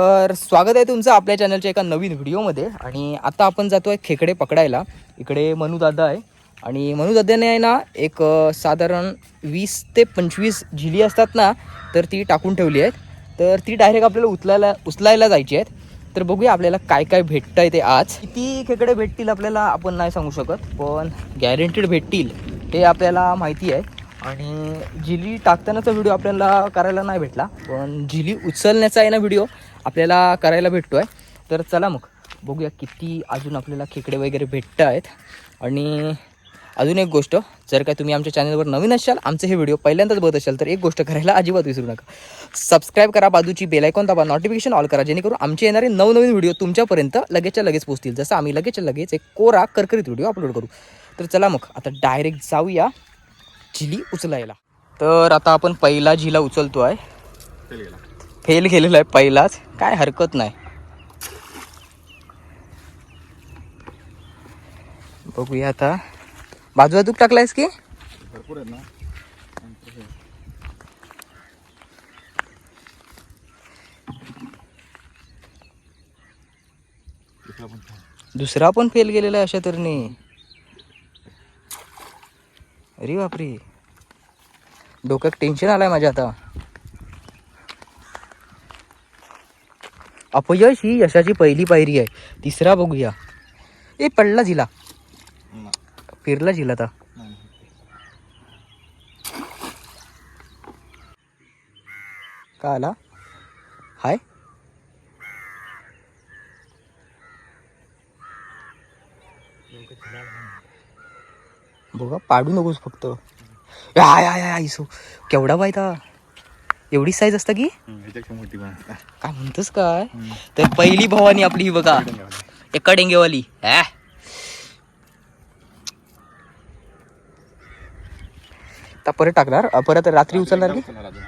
तर स्वागत आहे तुमचं आपल्या चॅनलच्या एका नवीन व्हिडिओमध्ये. आणि आता आपण जातोय खेकडे पकडायला. इकडे मनुदादा आहे. आणि मनू आहे ना एक साधारण वीस ते पंचवीस झिली असतात ना तर ती टाकून ठेवली आहेत. तर ती डायरेक्ट आपल्याला उचलायला उचलायला जायची आहेत. तर बघूया आपल्याला काय काय भेटतं आहे ते आज. किती खेकडे भेटतील आपल्याला आपण नाही सांगू शकत पण गॅरंटीड भेटतील ते आपल्याला माहिती आहे. आणि झिली टाकतानाचा व्हिडिओ आपल्याला करायला नाही भेटला पण झिली उचलण्याचा आहे ना व्हिडिओ. आपल्याला करायला भेटतो आहे तर चला मग बघूया किती अजून आपल्याला खेकडे वगैरे भेटत आहेत आणि अजून एक गोष्ट जर काय तुम्ही आमच्या चॅनलवर नवीन असाल आमचे हे व्हिडिओ पहिल्यांदाच बघत असाल तर एक गोष्ट करायला अजिबात विसरू नका. सबस्क्राईब करा बाजूची बेलायकॉन दाबा नोटिफिकेशन ऑल करा जेणेकरून आमचे येणारे नवनवीन व्हिडिओ तुमच्यापर्यंत लगेचच्या लगेच पोहोचतील. जसं आम्ही लगेचच्या लगेच एक कोरा करकरीत व्हिडिओ अपलोड करू. तर चला मग आता डायरेक्ट जाऊया झिली उचलायला. तर आता आपण पहिला झिला उचलतो आहे फेल गेलेला आहे पहिलाच. काय हरकत नाही. बघूया आता. बाजूला तूप टाकलायस की? भरपूर आहेत ना. दुसरा पण छान. दुसरा पण फेल गेलेला आहे अशा तऱ्हेने. अरे बापरे. डोक्यात टेन्शन आलंय माझ्या आता. अपयश ही यशाची पहिली पायरी आहे. तिसरा बघूया. ए पडला जिला. फिरला जिला आता. का आला? हाय. बघा पाडू नकोस फक्त. आय आय आय सो केवढा पाहिता एवढी साईज असता की मोठी. काय म्हणतोस काय. तर पहिली भवानी आपली ही बघा एका डेंगेवाली आता परत टाकणार अ, परत रात्री उचलणार की. रात्री.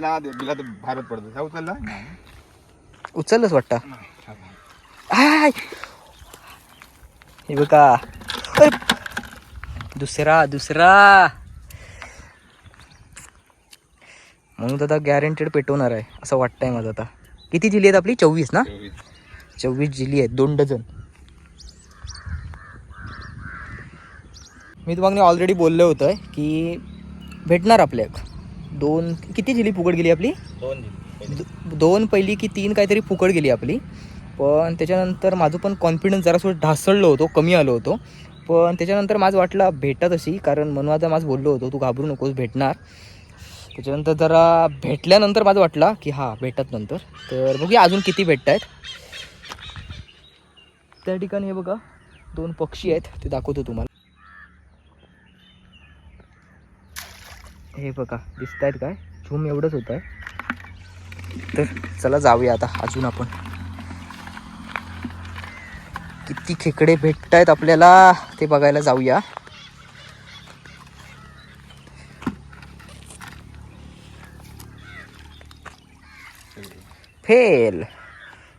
ना तर बाहेरच पडतो उचलला. उचललंच वाटतं आय. हे बघा. दुसरा दुसरा. म्हणून आता गॅरंटेड पेटवणार आहे असं वाटतंय माझं आता. किती जिली आहेत आपली? चोवीस ना? चोवीस. जिली आहेत दोन डझन. मी तुम्हाला ऑलरेडी बोललो होतं की भेटणार आपल्या दोन किती जिली फुकट गेली आपली? दोन. दो- दोन पहिली की तीन काहीतरी फुकट गेली आपली. पण त्याच्यानंतर माझं पण कॉन्फिडन्स जरासं ढासळलो होतो कमी आलो होतो. पण त्याच्यानंतर माझं वाटलं भेटत अशी कारण मनवाचा आता माझं बोललो होतो तू घाबरू नकोस भेटणार. त्याच्यानंतर जरा भेटल्यानंतर माझं वाटलं की हां भेटत नंतर. तर बघूया अजून किती भेटत आहेत त्या ठिकाणी हे बघा दोन पक्षी आहेत ते दाखवतो तुम्हाला. हे बघा दिसत आहेत काय? झूम एवढंच होत आहे तर चला जाऊया आता अजून आपण. किती खेकडे भेटत आहेत आपल्याला ते बघायला जाऊया. फेल.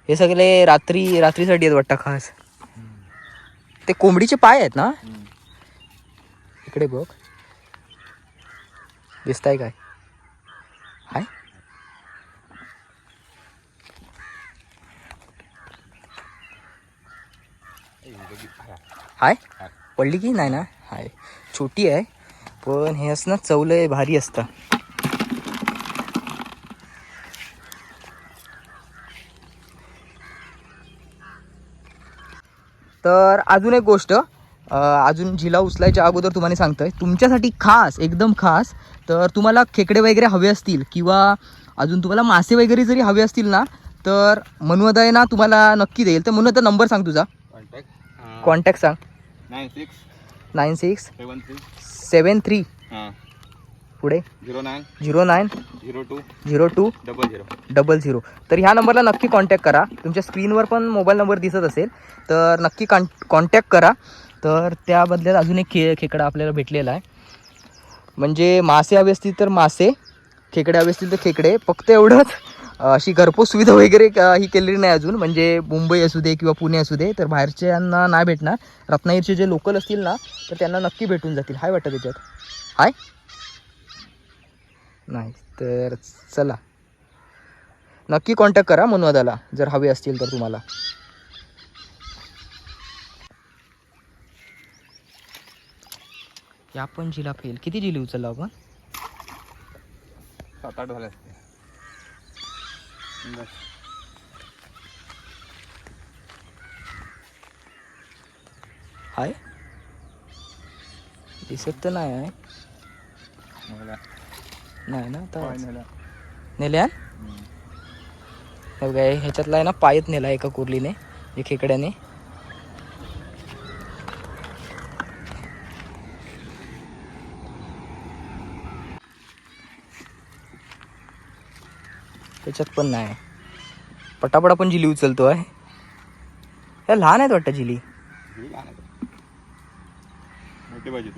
हे सगळे रात्री रात्रीसाठी आहेत वाटतं खास. ते कोंबडीचे पाय आहेत ना? इकडे बघ. दिसताय काय? हाय. हाय? पडली की नाही ना? हाय. छोटी आहे पण हे असं ना चवलंय भारी असतं. तर अजून एक गोष्ट अजून झिला उचलायच्या अगोदर तुम्हाला सांगतोय. तुमच्यासाठी खास एकदम खास तर तुम्हाला खेकडे वगैरे हवे असतील किंवा अजून तुम्हाला मासे वगैरे जरी हवे असतील ना तर मनुअदय ना तुम्हाला नक्की देईल. तर म्हणून आता नंबर सांग तुझा. कॉन्टॅक्ट. कॉन्टॅक्ट सांग. Nine six nine six seven three. Seven three. हां. पुढे? Zero nine. Zero nine. Zero two. Zero two. Double zero. Double zero. तर ह्या नंबरला नक्की कॉन्टॅक्ट करा. तुमच्या स्क्रीनवर पण मोबाईल नंबर दिसत असेल तर नक्की कॉन कॉन्टॅक्ट करा. तर त्या बदल्यात अजून एक खे खेकडा आपल्याला भेटलेला आहे. म्हणजे मासे हवे असतील तर मासे खेकडे हवे असतील तर खेकडे. फक्त एवढंच. अशी घरपोच सुविधा वगैरे ही केलेली नाही अजून. म्हणजे मुंबई असू दे किंवा पुणे असू दे तर बाहेरच्यांना नाही भेटणार. रत्नागिरीचे जे लोकल असतील ना तर त्यांना नक्की भेटून जातील. हाय वाटतं त्याच्यात? हाय? नाही तर चला. नक्की कॉन्टॅक्ट करा मनोदाला जर हवे असतील तर तुम्हाला. या पण जिला फेल किती जिली उचलला आपण? सात आठ झाले असते हाय. दिसत तर नाही आहे. नाही ना पाय आता नेला. नेल्यान हम्म. हे बघा, ह्याच्यातला आहे ना पायत नेला एका कुर्लीने एक खेकड्याने त्याच्यात पण नाही. पटापट आपण जिली उचलतो आहे ह्या लहान आहेत वाटतं जिली. मोठी पाहिजे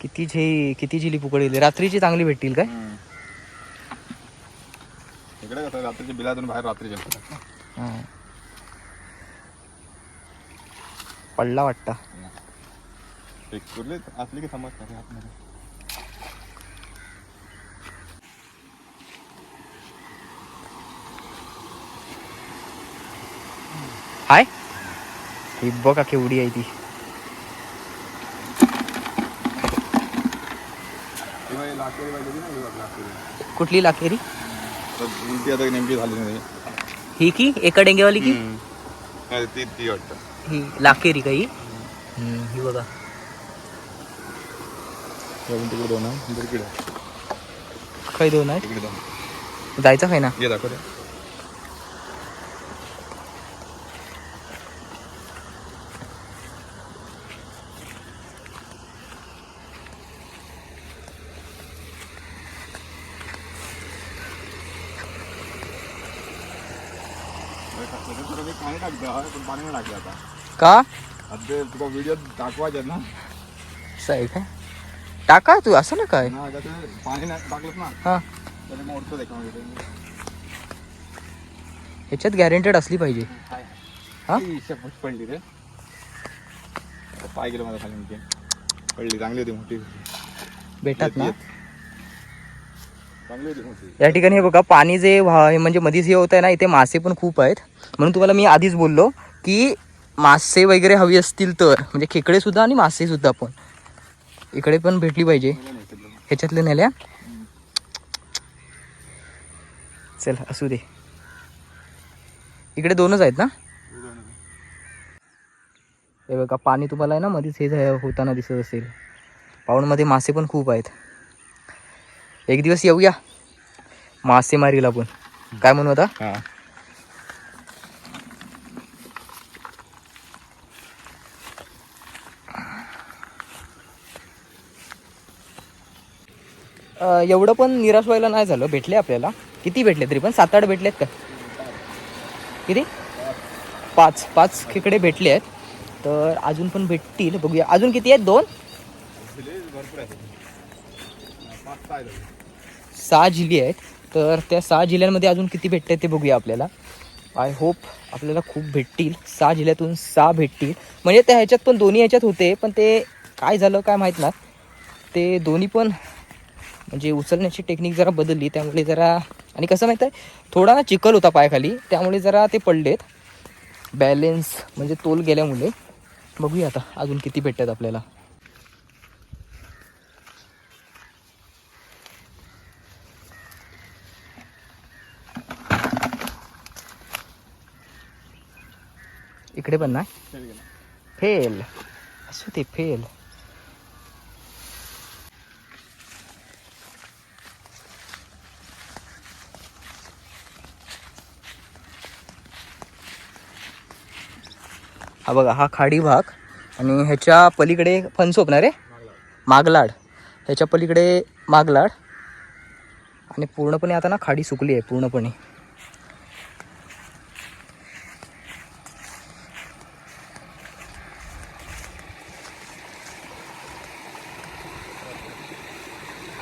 किती झे किती जिली पुकळली रात्रीची चांगली भेटतील काय? इकडे कसं रात्रीच्या बिलातून बाहेर रात्री जेवतात पडला वाटतं. एक कुर्ले की समजतात आतमध्ये. हाय. ही बघा केवढी आहे ती. कुठली लाखेरी? तर आता नेमकी झाली नाही. ही की? एका डेंग्यावाली की? ती ती वाटतं. ही लाखेरी का ही ही बघा. तिकडे दोन आहे. काही दोन आहेत? तिकडे दोन. जायचं काय ना? ये दाखव पाणी टाकतं पण पाणी नाही आता. का? अद्दे तुका व्हिडिओ दाखवायचे ना असं आहे काय टाका तू असं ना काय? ना आता ते पाणी नाही टाकलंच ना हा. तर मोडतो त्याच्यामध्ये ह्याच्यात गॅरेंटेड असली पाहिजे. हा? शपथ पडली रे. पाय गेलं माझा खाली म्हणजे पडली चांगली होती मोठी. भेटतात ना? येत, येत. चांगली होती मोठी. या ठिकाणी हे बघा पाणी जे वाह- हे म्हणजे मधीच हे होत आहे ना इथे मासे पण खूप आहेत. म्हणून तुम्हाला मी आधीच बोललो की मासे वगैरे हवी असतील तर म्हणजे खेकडे सुद्धा आणि मासे सुद्धा पण इकडे पण भेटली पाहिजे. ह्याच्यातले नेल्या. चल असू दे. इकडे दोनच आहेत ना? हे बघा पाणी तुम्हाला आहे ना मध्येच हे होताना दिसत असेल. पाहुणमध्ये मासे पण खूप आहेत. एक दिवस येऊया. मासेमारीला पण. काय म्हणू आता? एवढं पण निराश व्हायला नाही झालं. भेटले आपल्याला. किती भेटले तरी पण? सात आठ भेटलेत का? किती? पाच. पाच खेकडे भेटले आहेत. तर अजून पण भेटतील. बघूया. अजून किती आहेत? दोन? सहा आहेत. जिल्हे आहेत. तर त्या सहा जिल्ह्यांमध्ये अजून किती भेटत आहेत ते बघूया आपल्याला. आय होप आपल्याला खूप भेटतील. सहा जिल्ह्यातून सहा भेटतील. म्हणजे त्या ह्याच्यात पण दोन्ही ह्याच्यात होते. पण ते काय झालं काय माहीत ना. ते दोन्ही पण म्हणजे उचलण्याची टेक्निक जरा बदलली त्यामुळे जरा आणि कसं माहीत आहे थोडा ना चिखल होता पायाखाली त्यामुळे जरा ते पडलेत. बॅलेन्स म्हणजे तोल गेल्यामुळे. बघूया आता अजून किती भेटतात आपल्याला. इकडे पण गेला. फेल असू ते फेल हा बघा हा खाडी भाग आणि ह्याच्या पलीकडे फणसोप ना रे मागलाड. ह्याच्या पलीकडे मागलाड. आणि पूर्णपणे आता ना खाडी सुकली आहे पूर्णपणे.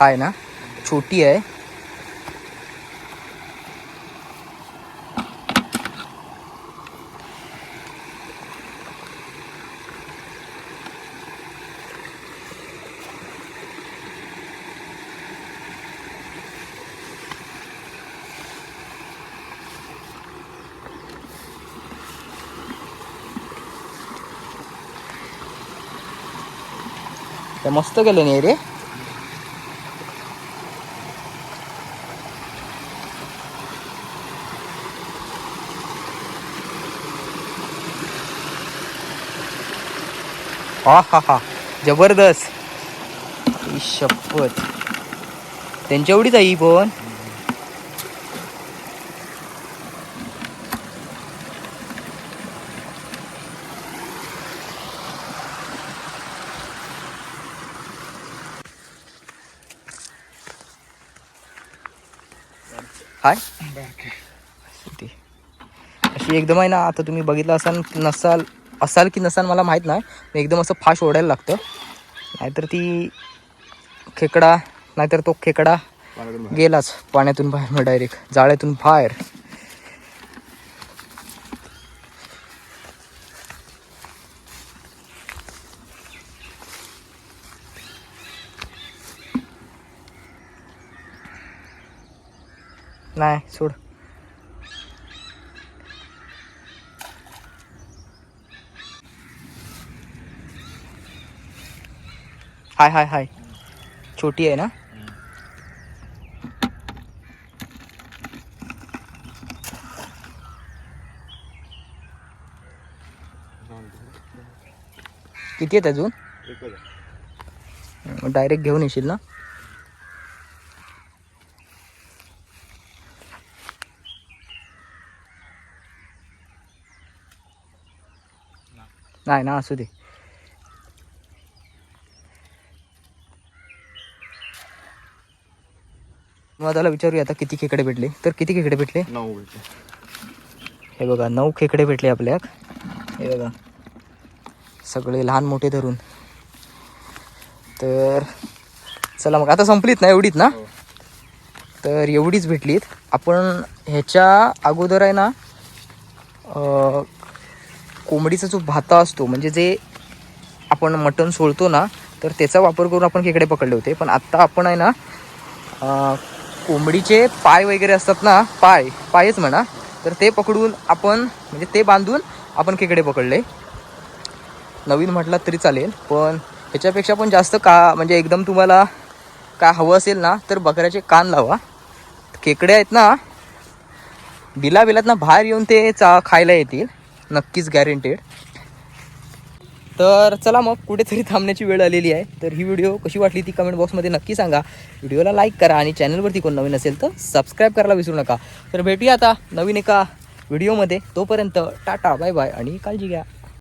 आहे ना? छोटी आहे. ते मस्त केले नाही रे. हा हा हा. जबरदस्त. शपथ. त्यांच्या एवढीच आहे ही पण. हाय ती. अशी एकदम आहे ना आता तुम्ही बघितलं असाल नसाल असाल की नसाल मला माहीत नाही एकदम असं फास्ट ओढायला लागतं नाहीतर ती खेकडा नाहीतर तो खेकडा. गेलाच पाण्यातून बाहेर मग डायरेक्ट जाळ्यातून बाहेर नाही सोड. हाय हाय हाय. छोटी आहे ना? किती आहेत अजून. डायरेक्ट घेऊन येशील ना? नाही ना असू दे मग त्याला विचारूया आता किती खेकडे भेटले तर किती खेकडे भेटले नऊ भेटले हे बघा नऊ खेकडे भेटले आपल्याक हे बघा सगळे लहान मोठे धरून तर चला मग आता संपलीत ना एवढीच ना. तर एवढीच भेटलीत. आपण ह्याच्या अगोदर आहे ना कोंबडीचा जो भाता असतो म्हणजे जे आपण मटण सोलतो ना तर त्याचा वापर करून आपण खेकडे पकडले होते. पण आत्ता आपण आहे ना कोंबडीचे पाय वगैरे असतात ना पाय पायच म्हणा तर ते पकडून आपण म्हणजे ते बांधून आपण खेकडे पकडले. नवीन म्हटलं तरी चालेल पण ह्याच्यापेक्षा पण जास्त का म्हणजे एकदम तुम्हाला काय हवं असेल ना तर बकऱ्याचे कान लावा. खेकडे आहेत ना बिला बिलात ना बाहेर येऊन ते चा खायला येतील. नक्कीच गॅरंटेड तर चला मग कुठेतरी थांबण्याची वेळ आलेली आहे. तर ही व्हिडिओ कशी वाटली ती कमेंट बॉक्समध्ये नक्की सांगा. व्हिडिओला लाईक करा आणि चॅनलवरती कोण नवीन असेल तर सबस्क्राईब करायला विसरू नका. तर भेटूया आता नवीन एका व्हिडिओमध्ये तोपर्यंत टाटा बाय बाय आणि काळजी घ्या.